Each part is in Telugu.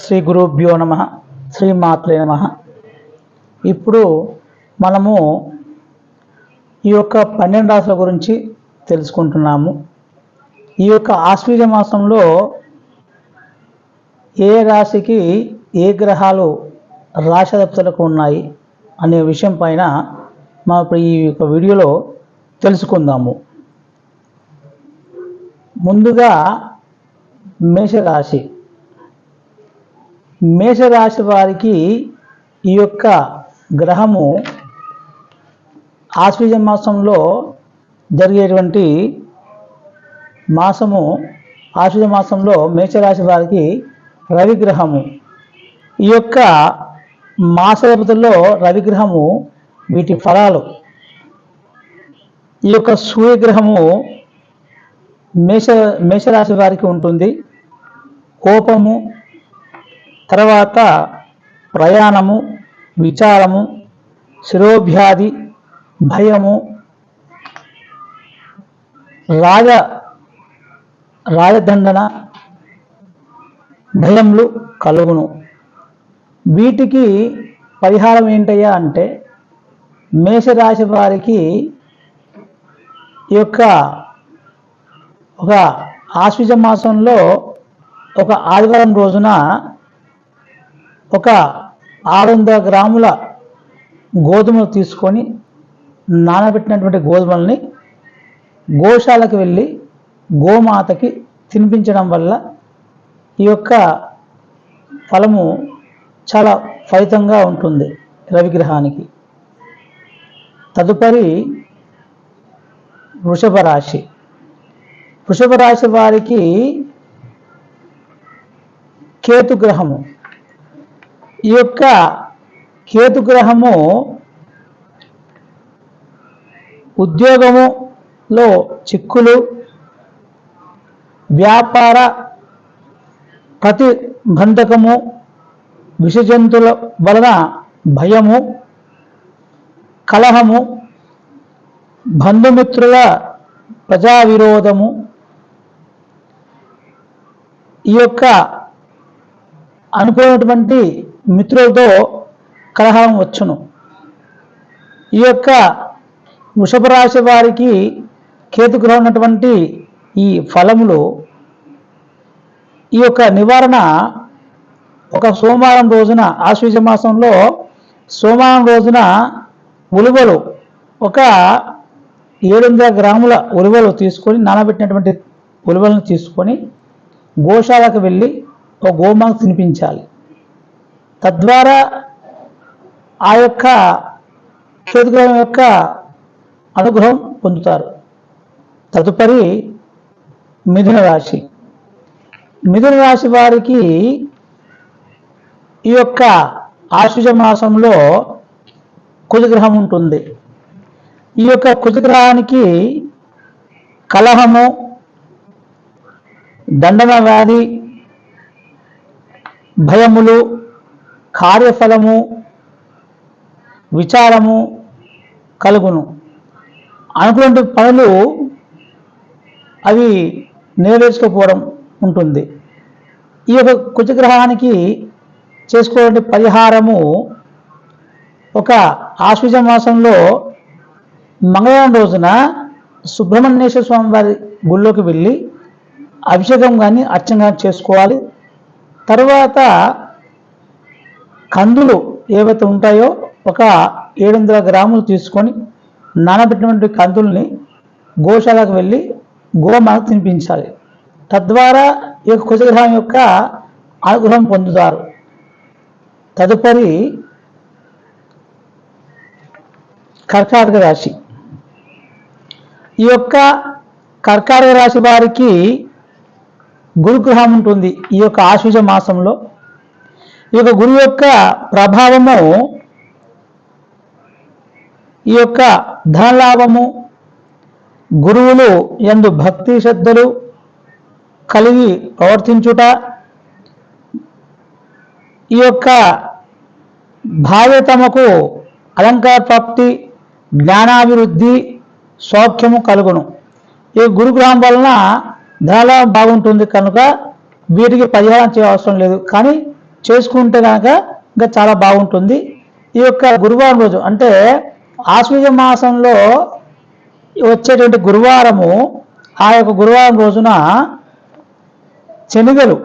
శ్రీ గురుభ్యో నమ శ్రీ మాత్రే నమ. ఇప్పుడు మనము ఈ యొక్క పన్నెండు రాశుల గురించి తెలుసుకుంటున్నాము. ఈ యొక్క ఆశ్వీజ మాసంలో ఏ రాశికి ఏ గ్రహాలు రాశదప్తులకు ఉన్నాయి అనే విషయం పైన మనం ఇప్పుడు ఈ యొక్క వీడియోలో తెలుసుకుందాము. ముందుగా మేషరాశి. మేషరాశి వారికి ఈ యొక్క గ్రహము ఆశ్వీజ మాసంలో జరిగేటువంటి మాసము ఆశ్వీజ మాసంలో మేషరాశి వారికి రవిగ్రహము ఈ యొక్క మాసదేవతల్లో రవిగ్రహము వీటి ఫలాలు. ఈ యొక్క సూర్యగ్రహము మేష మేషరాశి వారికి ఉంటుంది. కోపము తర్వాత ప్రయాణము విచారము శిరోభ్యాధి భయము రాజ రాజదండన భయములు కలుగును. వీటికి పరిహారం ఏంటయ్యా అంటే మేషరాశి వారికి ఈ యొక్క ఒక ఆశ్విజ మాసంలో ఒక ఆదివారం రోజున ఒక ఆరు వందల గ్రాముల గోధుమలు తీసుకొని నానబెట్టినటువంటి గోధుమల్ని గోశాలకు వెళ్ళి గోమాతకి తినిపించడం వల్ల ఈ యొక్క ఫలము చాలా ఫలితంగా ఉంటుంది రవిగ్రహానికి. తదుపరి వృషభ రాశి. వృషభ రాశి వారికి కేతుగ్రహము. ఈ యొక్క కేతుగ్రహము ఉద్యోగములో చిక్కులు వ్యాపార ప్రతిబంధకము విషజంతుల వలన భయము కలహము బంధుమిత్రుల ప్రజా విరోధము ఈ యొక్క అనుకున్నటువంటి మిత్రులతో కలహం వచ్చును. ఈ యొక్క వృషభ రాశి వారికి కేతుగ్రహం ఉన్నటువంటి ఈ ఫలములు ఈ యొక్క నివారణ ఒక సోమవారం రోజున ఆశ్వీజ మాసంలో సోమవారం రోజున ఉలువలు ఒక ఏడు వందల గ్రాముల ఉలువలు తీసుకొని నానబెట్టినటువంటి ఉలువలను తీసుకొని గోశాలకు వెళ్ళి ఒక గోమాకు తినిపించాలి. తద్వారా ఆ యొక్క కేతుగ్రహం యొక్క అనుగ్రహం పొందుతారు. తదుపరి మిథున రాశి. మిథున రాశి వారికి ఈ యొక్క ఆశుజ మాసంలో కుజగ్రహం ఉంటుంది. ఈ యొక్క కుజగ్రహానికి కలహము దండన వ్యాధి భయములు కార్యఫలము విచారము కలుగును. అనుకున్న పనులు అవి నెరవేర్చుకోకపోవడం ఉంటుంది. ఈ యొక్క కుజగ్రహానికి చేసుకోవాలంటే పరిహారము ఒక ఆశ్వజ మాసంలో మంగళవారం రోజున సుబ్రహ్మణ్యేశ్వర స్వామి వారి గుళ్ళోకి వెళ్ళి అభిషేకం కానీ అర్చన కానీ చేసుకోవాలి. తర్వాత కందులు ఏవైతే ఉంటాయో ఒక ఏడు వందల గ్రాములు తీసుకొని నానబెట్టినటువంటి కందుల్ని గోశాలకు వెళ్ళి గోమాత తినిపించాలి. తద్వారా ఈ యొక్క కుజగ్రహం యొక్క అనుగ్రహం పొందుతారు. తదుపరి కర్కాటక రాశి. ఈ యొక్క కర్కాటక రాశి వారికి గురుగ్రహం ఉంటుంది. ఈ యొక్క ఆశ్వజ మాసంలో ఈ గురు యొక్క ప్రభావము ఈ యొక్క ధనలాభము గురువులు ఎందు భక్తి శ్రద్ధలు కలిగి ప్రవర్తించుట ఈ యొక్క భావ్యతమకు అలంకార ప్రాప్తి జ్ఞానాభివృద్ధి సౌఖ్యము కలుగును. ఈ గురుగ్రహం వలన ధనలాభం బాగుంటుంది కనుక వీటికి పరిహారం చేయవసరం లేదు. కానీ చేసుకుంటే కనుక ఇంకా చాలా బాగుంటుంది. ఈ యొక్క గురువారం రోజు అంటే ఆశ్వజ మాసంలో వచ్చేటువంటి గురువారము ఆ యొక్క గురువారం రోజున శనగలు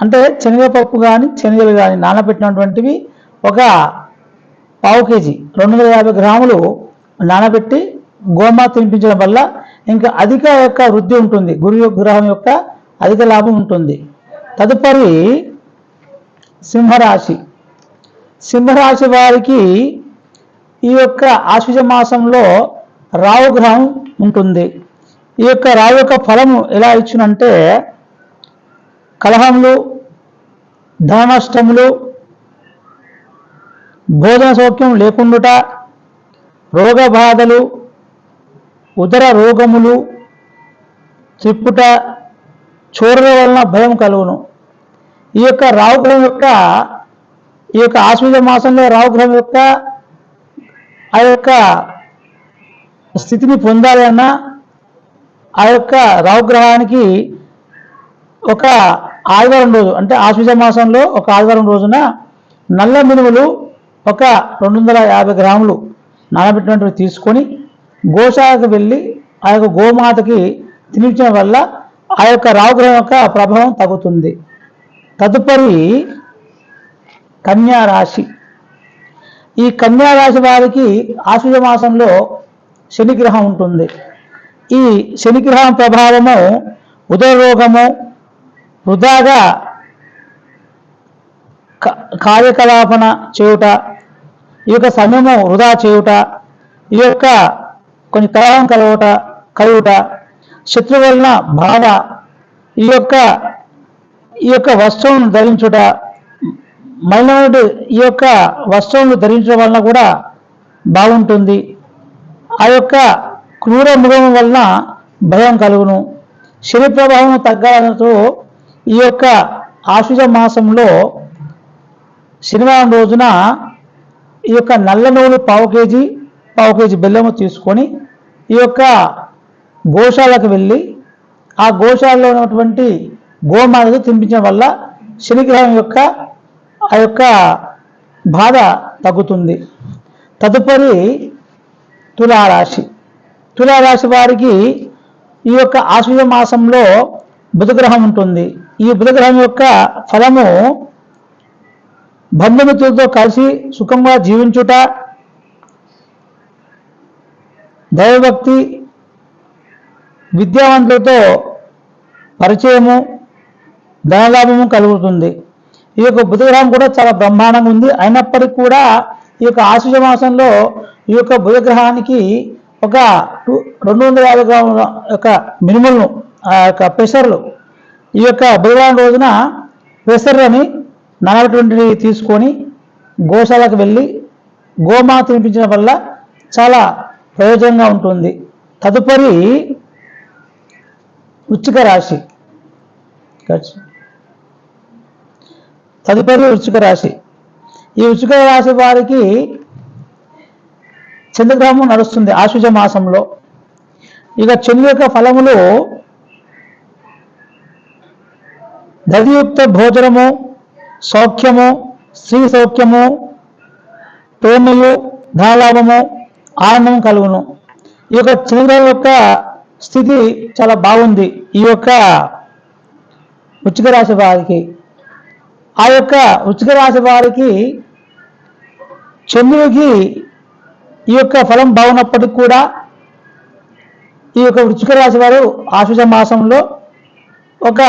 అంటే శనగపప్పు కానీ శనగలు కానీ నానబెట్టినటువంటివి ఒక పావు కేజీ రెండు వందల యాభై గ్రాములు నానబెట్టి గోమాత తినిపించడం వల్ల ఇంకా అధిక యొక్క వృద్ధి ఉంటుంది. గురు యొక్క- గ్రహం యొక్క అధిక లాభం ఉంటుంది. తదుపరి సింహరాశి. సింహరాశి వారికి ఈ యొక్క ఆశ్వజ మాసంలో రావు గ్రహం ఉంటుంది. ఈ యొక్క రావు యొక్క ఫలము ఎలా ఇచ్చినంటే కలహములు ధన నష్టములు భోజన సౌఖ్యం లేకుండుట రోగ బాధలు ఉదర రోగములు త్రిప్పుట చూడల వలన భయం కలుగును. ఈ యొక్క రావుగ్రహం యొక్క ఈ యొక్క ఆశ్వజ మాసంలో రావుగ్రహం యొక్క ఆ యొక్క స్థితిని పొందాలి అన్నా ఆ యొక్క రావుగ్రహానికి ఒక ఆదివారం రోజు అంటే ఆశ్వజ మాసంలో ఒక ఆదివారం రోజున నల్ల మినుములు ఒక రెండు వందల యాభై గ్రాములు నానబెట్టినటువంటి తీసుకొని గోశాలకు వెళ్ళి ఆ యొక్క గోమాతకి తినిపించడం వల్ల ఆ యొక్క రావుగ్రహం యొక్క ప్రభావం తగ్గుతుంది. తదుపరి కన్యారాశి. ఈ కన్యారాశి వారికి ఆశ్వజ మాసంలో శనిగ్రహం ఉంటుంది. ఈ శనిగ్రహం ప్రభావము ఉదర రోగము వృధాగా క- కార్యకలాపన చేయుట ఈ యొక్క సమయము వృధా చేయుట ఈ యొక్క కొన్ని కలహం కలవట కలుగుట శత్రు వలన బాధ ఈ యొక్క ఈ యొక్క వస్తువును ధరించుట మైనారిటీ ఈ యొక్క వస్త్రమును ధరించడం వలన కూడా బాగుంటుంది. ఆ యొక్క క్రూర మృగం వలన భయం కలుగును. శని ప్రభావం తగ్గాలతో ఈ యొక్క ఆశ్వజ మాసంలో శనివారం రోజున ఈ యొక్క నల్ల నువ్వులు పావు కేజీ పావు కేజీ బెల్లము తీసుకొని ఈ యొక్క గోశాలకు వెళ్ళి ఆ గోశాలలో ఉన్నటువంటి గోమాతకు తినిపించడం వల్ల శనిగ్రహం యొక్క ఆ యొక్క బాధ తగ్గుతుంది. తదుపరి తులారాశి. తులారాశి వారికి ఈ యొక్క ఆశ్వజ మాసంలో బుధగ్రహం ఉంటుంది. ఈ బుధగ్రహం యొక్క ఫలము బంధుమిత్రులతో కలిసి సుఖంగా జీవించుట దైవభక్తి విద్యావంతులతో పరిచయము ధనలాభము కలుగుతుంది. ఈ యొక్క బుధగ్రహం కూడా చాలా బ్రహ్మాండంగా ఉంది. అయినప్పటికీ కూడా ఈ యొక్క ఆశ్వజ మాసంలో ఈ యొక్క బుధగ్రహానికి ఒక టూ- రెండు వందల యాభై గ్రాముల యొక్క మినుములను ఆ యొక్క పెసర్లు ఈ యొక్క బుధవారం రోజున పెసర్లని నలభై తీసుకొని గోశాలకు వెళ్ళి గోమాత తినిపించడం వల్ల చాలా ప్రయోజనంగా ఉంటుంది. తదుపరి వృచ్చిక రాశి. తదుపరి వృచ్చిక రాశి. ఈ వృచ్చిక రాశి వారికి చంద్రగ్రహము నడుస్తుంది ఆశుజ మాసంలో. ఇక చంద్రు యొక్క ఫలములు దధియుక్త భోజనము సౌఖ్యము స్త్రీ సౌఖ్యము ప్రేమయు ధనలాభము ఆనందం కలుగును. ఈ యొక్క చంద్రగ్రహం యొక్క స్థితి చాలా బాగుంది. ఈ యొక్క వృచ్చిక రాశి వారికి ఆ యొక్క వృచ్చిక రాశి వారికి చంద్రుడికి ఈ యొక్క ఫలం బాగున్నప్పటికీ కూడా ఈ యొక్క వృచ్చిక రాశి వారు ఆశ్వజ మాసంలో ఒక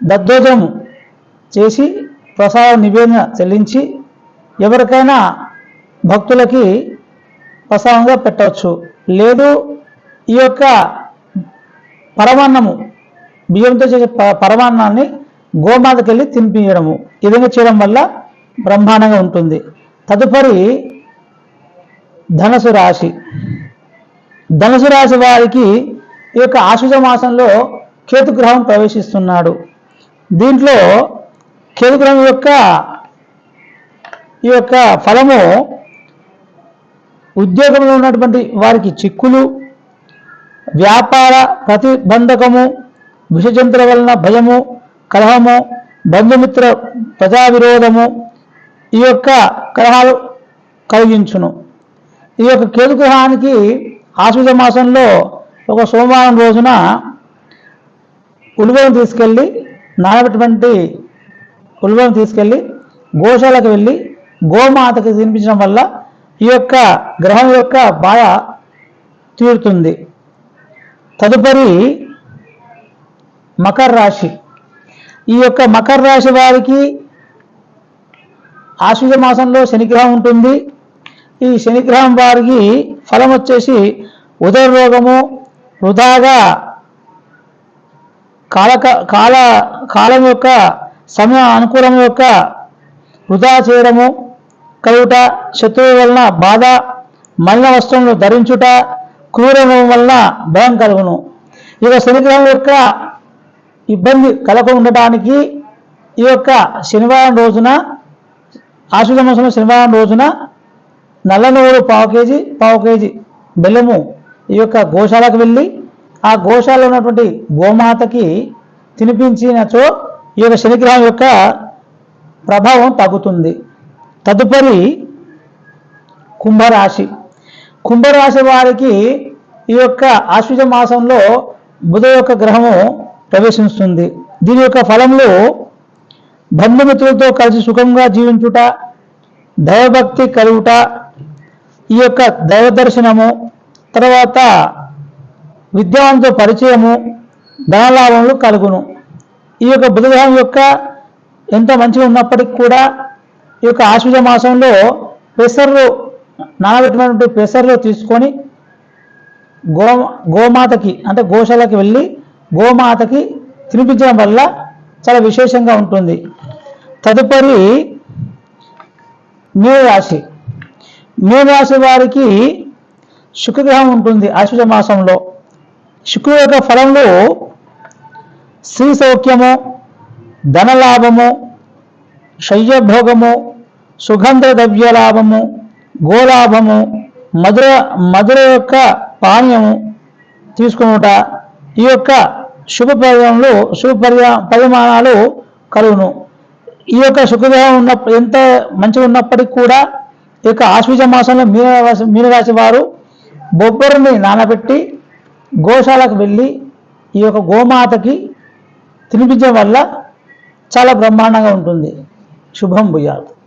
దద్దోజనం చేసి ప్రసాద నివేదన చెల్లించి ఎవరికైనా భక్తులకి ప్రసాదంగా పెట్టవచ్చు. లేదు ఈ యొక్క పరమాన్నము బియ్యంతో చేసే ప- పరమాన్నాన్ని గోమాతకి వెళ్ళి తినిపించడము ఈ విధంగా చేయడం వల్ల బ్రహ్మాండంగా ఉంటుంది. తదుపరి ధనసు రాశి. ధనుసు రాశి వారికి ఈ యొక్క ఆశుజ మాసంలో కేతుగ్రహం ప్రవేశిస్తున్నాడు. దీంట్లో కేతుగ్రహం యొక్క ఈ యొక్క ఫలము ఉద్యోగంలో ఉన్నటువంటి వారికి చిక్కులు వ్యాపార ప్రతిబంధకము విషజంతుల వలన భయము కలహము బంధుమిత్ర ప్రజా విరోధము ఈ యొక్క కలహాలు కలిగించును. ఈ యొక్క కేతు గ్రహానికి ఆశ్వజ మాసంలో ఒక సోమవారం రోజున ఉలువను తీసుకెళ్ళి నానబెట్టినటువంటి ఉలువను తీసుకెళ్ళి గోశాలకు వెళ్ళి గోమాతకి తినిపించడం వల్ల ఈ యొక్క గ్రహం యొక్క బాధ తీరుతుంది. తదుపరి మకర రాశి. ఈ యొక్క మకర రాశి వారికి ఆశ్వజ మాసంలో శనిగ్రహం ఉంటుంది. ఈ శనిగ్రహం వారికి ఫలం వచ్చేసి ఉదర రోగము వృధాగా కాల కాల కాలం యొక్క సమయ అనుకూలం యొక్క వృధా చేయడము కలుగుట శత్రువు వలన బాధ మలిన వస్త్రములు ధరించుట క్రూరము వలన భయం కలుగును. ఇక శనిగ్రహం యొక్క ఇబ్బంది కలగ ఉండటానికి ఈ యొక్క శనివారం రోజున ఆశ్వజ మాసంలో శనివారం రోజున నల్ల నువ్వులు పావు కేజీ పావు కేజీ బెల్లము ఈ యొక్క గోశాలకు వెళ్ళి ఆ గోశాలలో ఉన్నటువంటి గోమాతకి తినిపించినచో ఈ యొక్క శనిగ్రహం యొక్క ప్రభావం తగ్గుతుంది. తదుపరి కుంభరాశి. కుంభరాశి వారికి ఈ యొక్క ఆశ్వజ మాసంలో బుధ యొక్క గ్రహము ప్రవేశిస్తుంది. దీని యొక్క ఫలంలో బంధుమిత్రులతో కలిసి సుఖంగా జీవించుట దైవభక్తి కలుగుట ఈ యొక్క దైవ దర్శనము తర్వాత విద్యావంతో పరిచయము ధనలాభములు కలుగును. ఈ యొక్క బుధగ్రహం యొక్క ఎంత మంచిగా ఉన్నప్పటికీ కూడా ఈ యొక్క ఆశ్వజ మాసంలో పెసర్లు నానబెట్టినటువంటి పెసర్లు తీసుకొని గో గోమాతకి అంటే గోశాలకి వెళ్ళి గోమాతకి తినిపించడం వల్ల చాలా విశేషంగా ఉంటుంది. తదుపరి మీనరాశి మీనరాశి వారికి శుక్రగ్రహం ఉంటుంది ఆశ్వజ మాసంలో. శుక్రుడు యొక్క ఫలంలో స్త్రీ సౌఖ్యము ధనలాభము శయ్యభోగము సుగంధ ద్రవ్య లాభము గోలాభము మధుర మధుర యొక్క పానీయము తీసుకునుట ఈ యొక్క శుభ పరిమాణంలో శుభ పరిణా పరిమాణాలు కలుగును. ఈ యొక్క శుక్రగ్రహం ఉన్న ఎంత మంచిగా ఉన్నప్పటికీ కూడా ఈ యొక్క ఆశ్వజ మాసంలో మీనరాశి మీనరాశి వారు బొబ్బరిని నానబెట్టి గోశాలకు వెళ్ళి ఈ యొక్క గోమాతకి తినిపించడం వల్ల చాలా బ్రహ్మాండంగా ఉంటుంది. శుభం భుజాలు